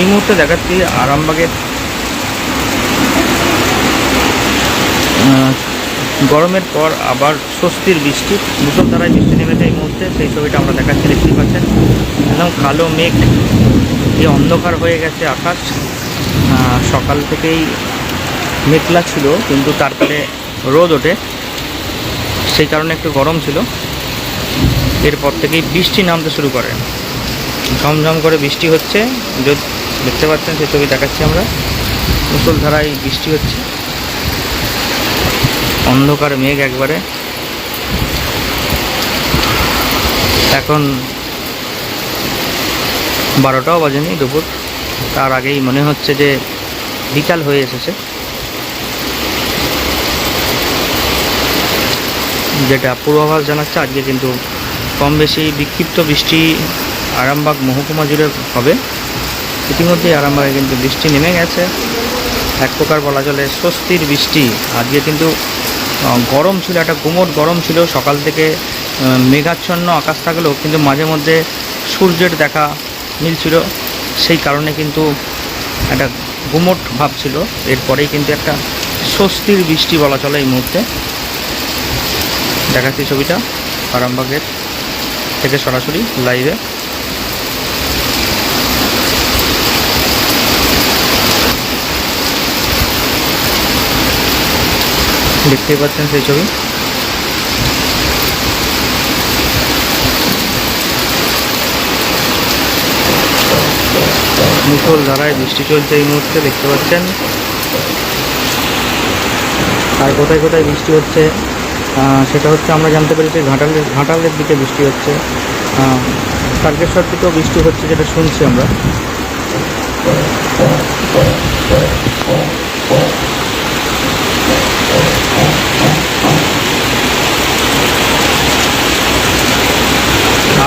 এই মুহূর্তে দেখাচ্ছি আরামবাগের গরমের পর আবার স্বস্তির বৃষ্টি। মুসলধারায় বৃষ্টি নেমেছে এই মুহূর্তে, সেই ছবিটা আমরা দেখাচ্ছি, দেখতেই পাচ্ছেন। একদম কালো মেঘ, এই অন্ধকার হয়ে গেছে আকাশ। সকাল থেকেই মেঘলা ছিল, কিন্তু তারপরে রোদ ওঠে। সেই কারণে একটু গরম ছিল। এরপর থেকেই বৃষ্টি নামতে শুরু করে। ঝমঝম করে বৃষ্টি হচ্ছে। যদি দেখতে পাচ্ছেন সে ছবি দেখাচ্ছি আমরা। মুসলধারায় বৃষ্টি হচ্ছে। অন্ধকার মেঘ একবারে। এখন বারোটাও বাজেনি দুপুর। তার আগেই মনে হচ্ছে যে বিকাল হয়ে এসেছে। যেটা পূর্বাভাস জানাচ্ছে, আজকে কিন্তু কম বেশি বিক্ষিপ্ত বৃষ্টি আরামবাগ মহকুমা জুড়ে হবে। ইতিমধ্যে আরামবাগে কিন্তু বৃষ্টি নেমে গেছে। এক প্রকার বলা চলে স্বস্তির বৃষ্টি। আজকে কিন্তু গরম ছিল, একটা গুমোট গরম ছিল। সকাল থেকে মেঘাচ্ছন্ন আকাশ থাকলেও কিন্তু মাঝে মধ্যে সূর্যের দেখা মিলছিল। সেই কারণে কিন্তু একটা গুমোট ভাব ছিল। এরপরেই কিন্তু একটা স্বস্তির বৃষ্টি বলা চলে এই মুহূর্তে। দেখাচ্ছি ছবিটা আরামবাগের থেকে সরাসরি লাইভে দেখতেই পাচ্ছেন সেই ছবি। মুসল ধারায় বৃষ্টি চলছে এই মুহূর্তে, দেখতে পাচ্ছেন। আর কোথায় কোথায় বৃষ্টি হচ্ছে? সেটা হচ্ছে আমরা জানতে পেরেছি ঘাটালের ঘাটালের দিকে বৃষ্টি হচ্ছে। তারকেশ্বর দিকেও বৃষ্টি হচ্ছে, যেটা শুনছি আমরা।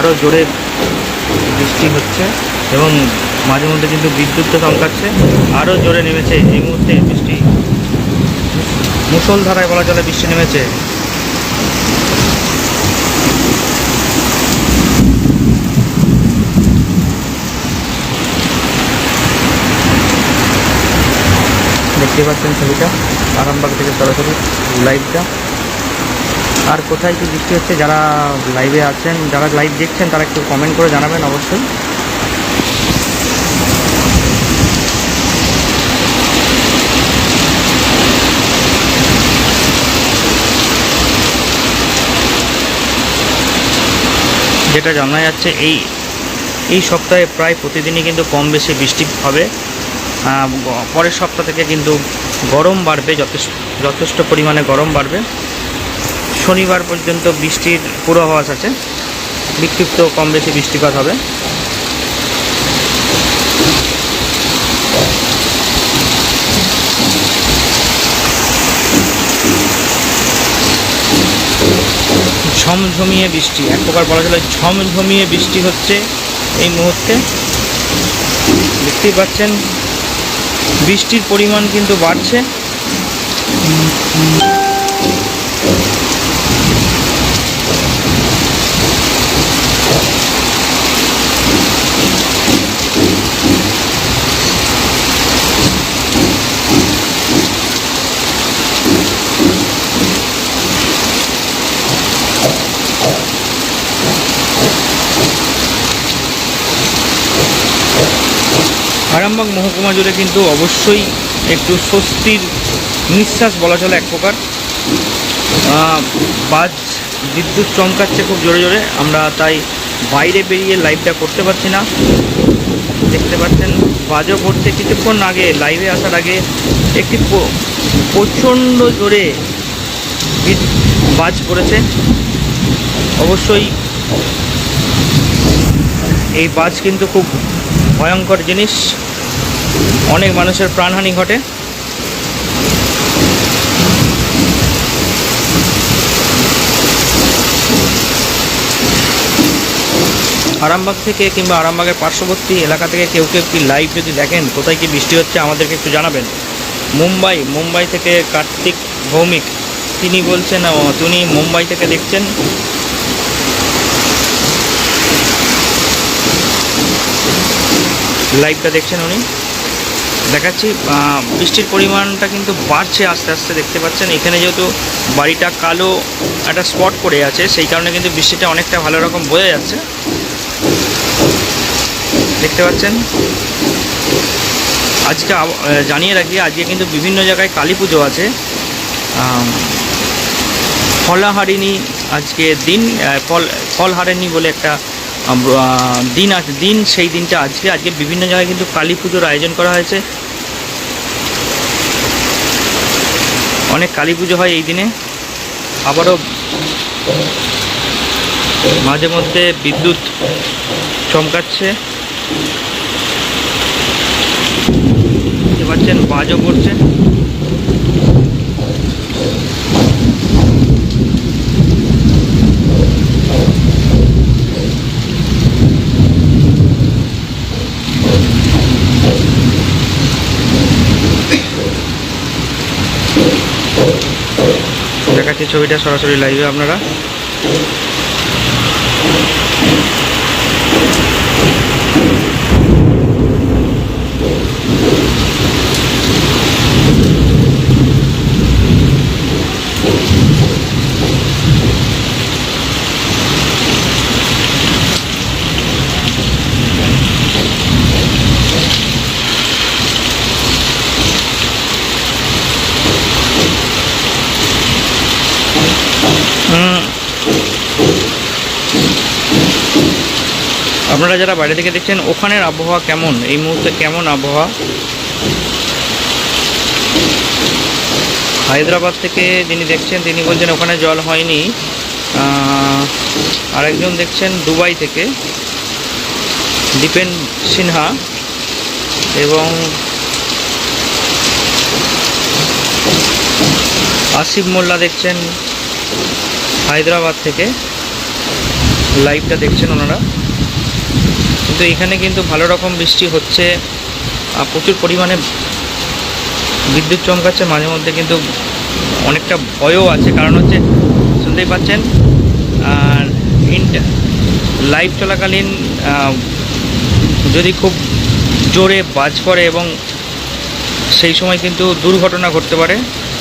আরও জোরে বৃষ্টি হচ্ছে এবং মাঝে মধ্যে কিন্তু বিদ্যুৎ তো চমকাচ্ছে আরও জোরে নেমেছে এই মুহূর্তে বৃষ্টি। মুসলধারায় বলা চলে বৃষ্টি নেমেছে। দেখতে পাচ্ছেন ছবিটা, আরামবাগ থেকে সরাসরি লাইভটা আর কোথায় কি বৃষ্টি হচ্ছে যারা লাইভে আছেন, যারা লাইভ দেখছেন, তারা একটু কমেন্ট করে জানাবেন অবশ্যই। যেটা জানা যাচ্ছে, এই এই সপ্তাহে প্রায় প্রতিদিনই কিন্তু কম বেশি বৃষ্টি হবে। পরের সপ্তাহ থেকে কিন্তু গরম বাড়বে, যথেষ্ট যথেষ্ট পরিমাণে গরম বাড়বে। শনিবার পর্যন্ত বৃষ্টির পূর্বাভাস আছে। বিক্ষিপ্ত কম বেশি বৃষ্টিপাত হবে। ঝমঝমিয়ে বৃষ্টি, এক প্রকার বলা চলে ঝমঝমিয়ে বৃষ্টি হচ্ছে এই মুহূর্তে। দেখতেই পাচ্ছেন, বৃষ্টির পরিমাণ কিন্তু বাড়ছে। আরামবাগ মহকুমা জুড়ে কিন্তু অবশ্যই একটু স্বস্তির নিঃশ্বাস বলা চলে এক প্রকার। বাজ, বিদ্যুৎ চমকাচ্ছে খুব জোরে জোরে। আমরা তাই বাইরে বেরিয়ে লাইভটা করতে পারছি না। দেখতে পাচ্ছেন, বাজও পড়ছে। কিছুক্ষণ আগে লাইভে আসার আগে একটি প্রচণ্ড জোরে বাজ পড়েছে। অবশ্যই এই বাজ কিন্তু খুব ভয়ঙ্কর জিনিস। অনেক মানুষের প্রাণহানি ঘটে। আরামবাগ থেকে কিংবা আরামবাগের পার্শ্ববর্তী এলাকা থেকে কেউ কেউ কি লাইভ যদি দেখেন, কোথায় কি বৃষ্টি হচ্ছে আমাদেরকে একটু জানাবেন। মুম্বাই মুম্বাই থেকে কার্তিক ভৌমিক। তিনি বলছেন তিনি মুম্বাই থেকে দেখছেন। লাইভটা দেখছেন উনি। দেখাচ্ছি বৃষ্টির পরিমাণটা কিন্তু বাড়ছে আস্তে আস্তে দেখতে পাচ্ছেন। এখানে যেহেতু বাড়িটা কালো একটা স্পট পড়ে আছে, সেই কারণে কিন্তু বৃষ্টিটা অনেকটা ভালো রকম বোঝা যাচ্ছে। দেখতে পাচ্ছেন? আজকে জানিয়ে রাখি, আজকে কিন্তু বিভিন্ন জায়গায় কালী পুজো আছে। ফলাহারিণী আজকে দিন ফল, ফলহারিণী বলে একটা দিন আছে দিন সেই দিনটা আজকে আজকে বিভিন্ন জায়গায় কিন্তু কালী পুজোর আয়োজন করা হয়েছে। অনেক কালী পুজো হয় এই দিনে। আবারও মাঝে মধ্যে বিদ্যুৎ চমকাচ্ছে। দেখতে পাচ্ছেন, বাজও পড়ছে। দেখাচ্ছি ছবিটা সরাসরি লাইভে আপনারা আপনারা যারা বাইরে থেকে দেখছেন, ওখানের আবহাওয়া কেমন? এই মুহূর্তে কেমন আবহাওয়া? হায়দ্রাবাদ থেকে যিনি দেখছেন, তিনি বলছেন ওখানে জল হয়নি। আরেকজন দেখছেন দুবাই থেকে, দীপেন সিনহা এবং আসিফ মোল্লা দেখছেন হায়দ্রাবাদ থেকে। লাইভটা দেখছেন ওনারা। কিন্তু এখানে কিন্তু ভালো রকম বৃষ্টি হচ্ছে প্রচুর পরিমাণে বিদ্যুৎ চমকাচ্ছে, মাঝে মধ্যে কিন্তু অনেকটা ভয়ও আছে। কারণ হচ্ছে, শুনতেই পাচ্ছেন, আর লাইভ চলাকালীন যদি খুব জোরে বাজ পড়ে এবং সেই সময় কিন্তু দুর্ঘটনা ঘটতে পারে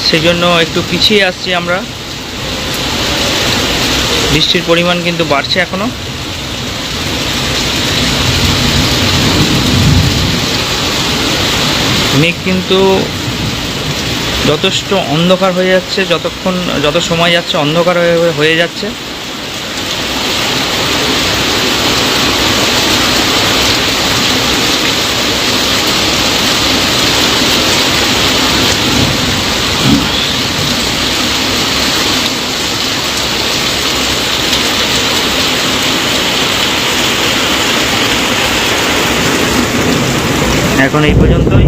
সেই জন্য একটু পিছিয়ে আসছি আমরা। বৃষ্টির পরিমাণ কিন্তু বাড়ছে এখনও। মেঘ কিন্তু যথেষ্ট অন্ধকার হয়ে যাচ্ছে, যতক্ষণ, যত সময় যাচ্ছে অন্ধকার হয়ে যাচ্ছে। এখন এই পর্যন্তই।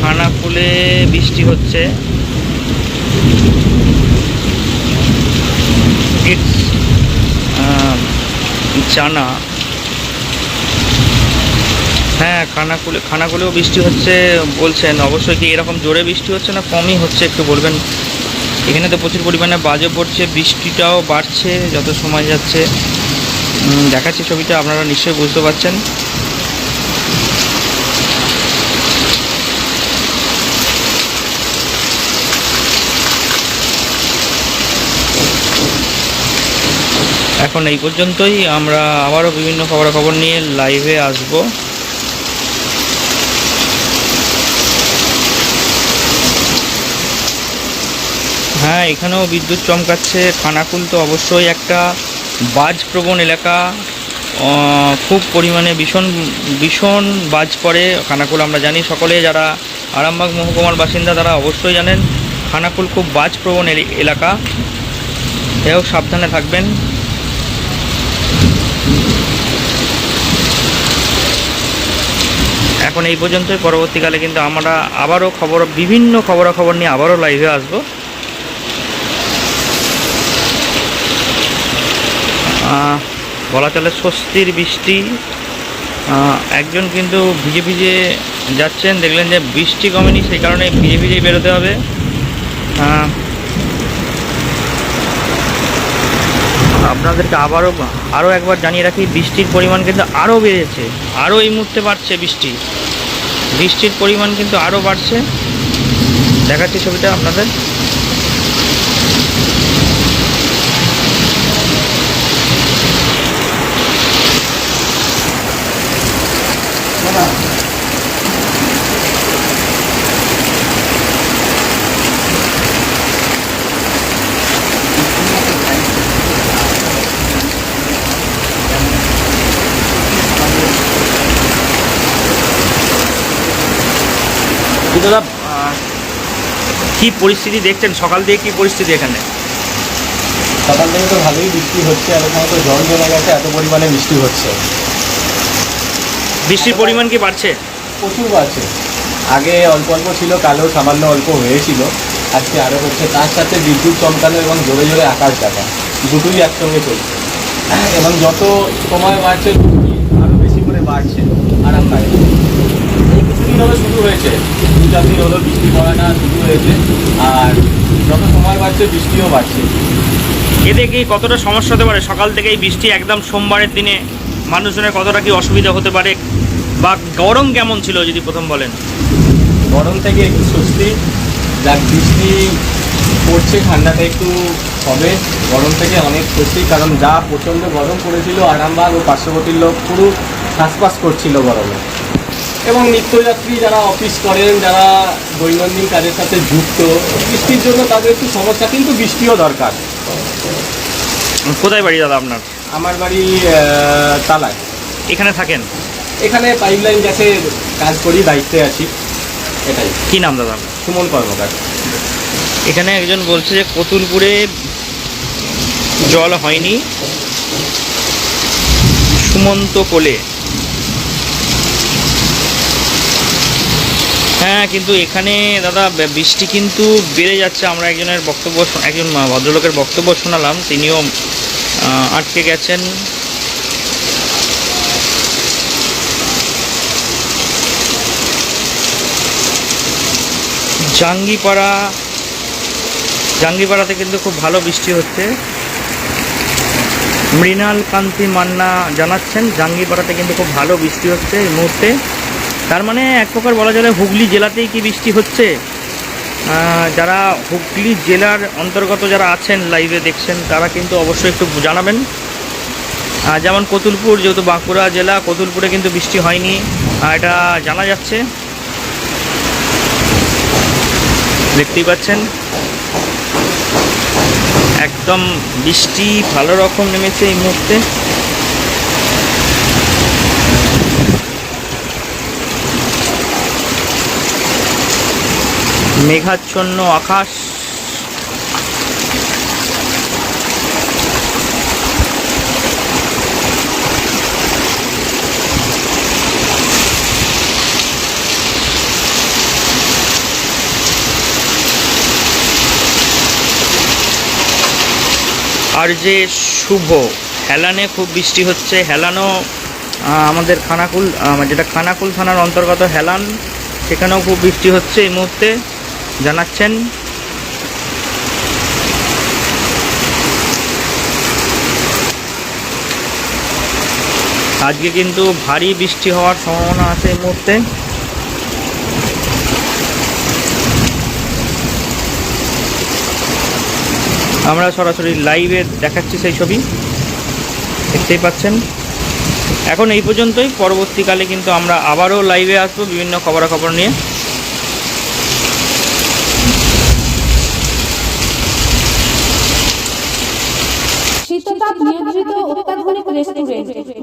খানাকুলে বৃষ্টি হচ্ছে। ইটস জানা। হ্যাঁ খানাকুলে খানাকুলেও বৃষ্টি হচ্ছে বলছেন। অবশ্যই কি এরকম জোরে বৃষ্টি হচ্ছে না কমই হচ্ছে? একটু বলবেন। এখানে তো প্রচুর পরিমাণে বাজে পড়ছে, বৃষ্টিটাও বাড়ছে, যত সময় যাচ্ছে। দেখাচ্ছি ছবিটা, আপনারা নিশ্চয়ই বুঝতে পারছেন। এখন এই পর্যন্তই। আমরা আবারও বিভিন্ন খবরাখবর নিয়ে লাইভে আসব। হ্যাঁ এখানেও বিদ্যুৎ চমকাচ্ছে। খানাকুল তো অবশ্যই একটা বাজপ্রবণ এলাকা। খুব পরিমাণে ভীষণ ভীষণ বাজ পড়ে খানাকুল। আমরা জানি সকলে যারা আরামবাগ মহকুমার বাসিন্দা, তারা অবশ্যই জানেন, খানাকুল খুব বাজপ্রবণ এলি- এলাকা। এও সাবধানে থাকবেন। এখন এই পর্যন্তই। পরবর্তীকালে কিন্তু আমরা আবারও খবর বিভিন্ন খবরাখবর নিয়ে আবারও লাইভে আসব। বলা চলে স্বস্তির বৃষ্টি। একজন কিন্তু ভিজে ভিজে যাচ্ছেন। দেখলেন যে বৃষ্টি কমেনি, সেই কারণে ভিজে ভিজেই বেরোতে হবে। আপনাদেরকে আবারও আরও একবার জানিয়ে রাখি, বৃষ্টির পরিমাণ কিন্তু আরও বেড়েছে। আরও এই মুহূর্তে বাড়ছে বৃষ্টি। বৃষ্টির পরিমাণ কিন্তু আরও বাড়ছে। দেখাচ্ছি ছবিটা আপনাদের। দাদা কি পরিস্থিতি দেখছেন? সকাল দিয়ে কি পরিস্থিতি এখানে? সকাল থেকে তো ভালোই বৃষ্টি হচ্ছে ওখানে তো জল জমে গেছে এত পরিমাণে বৃষ্টি হচ্ছে। বৃষ্টির পরিমাণ কি বাড়ছে? প্রচুর বাড়ছে। আগে অল্প অল্প ছিল কালেও সামান্য অল্প হয়েছিল। আজকে আরও হচ্ছে তার সাথে বিদ্যুৎ চমকানো এবং জোরে জোরে আকাশ দেখা। দুটোই একসঙ্গে চলছে। এবং যত সময় বাড়ছে আরও বেশি করে বাড়ছে। আরামদায়ক এই কিছুদিন হলো শুরু হয়েছে। চার দিন হলো বৃষ্টি পড়াটা শুরু হয়েছে। আর যত সময় বাড়ছে বৃষ্টিও বাড়ছে। এতে কি কতটা সমস্যা হতে পারে? সকাল থেকেই বৃষ্টি একদম সোমবারের দিনে মানুষজনের কতটা কি অসুবিধা হতে পারে? বা গরম কেমন ছিল যদি প্রথম বলেন? গরম থেকে একটু স্বস্তি। যাক বৃষ্টি পড়ছে ঠান্ডাটা একটু হবে। গরম থেকে অনেক স্বস্তি কারণ যা প্রচণ্ড গরম পড়েছিল আরামবাগ ও পার্শ্ববর্তীর লোক পুরো শ্বাসপাস করছিল গরমে। এবং নিত্যযাত্রী যারা অফিস করেন যারা দৈনন্দিন কাজের সাথে যুক্ত বৃষ্টির জন্য তাদের একটু সমস্যা কিন্তু বৃষ্টিও দরকার। কোথায় বাড়ি দাদা আপনার? আমার বাড়ি তালায়। এখানে থাকেন? এখানে পাইপলাইন গ্যাসের কাজ করি দায়িত্বে আছি। এটাই। কি নাম দাদা? সুমন কর্মকার। এখানে একজন বলছে যে কতুলপুরে জল হয়নি। সুমন্ত কোলে। হ্যাঁ কিন্তু এখানে দাদা বৃষ্টি কিন্তু বেড়ে যাচ্ছে। আমরা একজনের বক্তব্য একজন ভদ্রলোকের বক্তব্য শোনালাম। তিনিও আটকে গেছেন। জাঙ্গিপাড়া, জাঙ্গিপাড়াতে কিন্তু খুব ভালো বৃষ্টি হচ্ছে। মৃণাল কান্তি মান্না জানাচ্ছেন, জাঙ্গিপাড়াতে কিন্তু খুব ভালো বৃষ্টি হচ্ছে এই মুহূর্তে। তার মানে এক প্রকার বলা চলে হুগলি জেলাতেই কি বৃষ্টি হচ্ছে? যারা হুগলি জেলার অন্তর্গত যারা আছেন লাইভে দেখছেন, তারা কিন্তু অবশ্যই একটু জানাবেন। যেমন কতুলপুর, যেহেতু বাঁকুড়া জেলা, কতুলপুরে কিন্তু বৃষ্টি হয়নি। এটা জানা যাচ্ছে। দেখতেই পাচ্ছেন। একদম বৃষ্টি ভালো রকম নেমেছে এই মুহূর্তে। মেঘাচ্ছন্ন আকাশ। আর যে শুভ, হেলানে খুব বৃষ্টি হচ্ছে। হেলানো আমাদের খানাকুল যেটা খানাকুল থানার অন্তর্গত হেলান, সেখানেও খুব বৃষ্টি হচ্ছে এই মুহূর্তে। জানাচ্ছেন। আজকে কিন্তু ভারী বৃষ্টি হওয়ার সম্ভাবনা আছে এই মুহূর্তে। আমরা সরাসরি লাইভে দেখাচ্ছি সেই ছবি। দেখতেই পাচ্ছেন। এখন এই পর্যন্তই। পরবর্তীকালে কিন্তু আমরা আবারও লাইভে আসব বিভিন্ন খবরাখবর নিয়ে।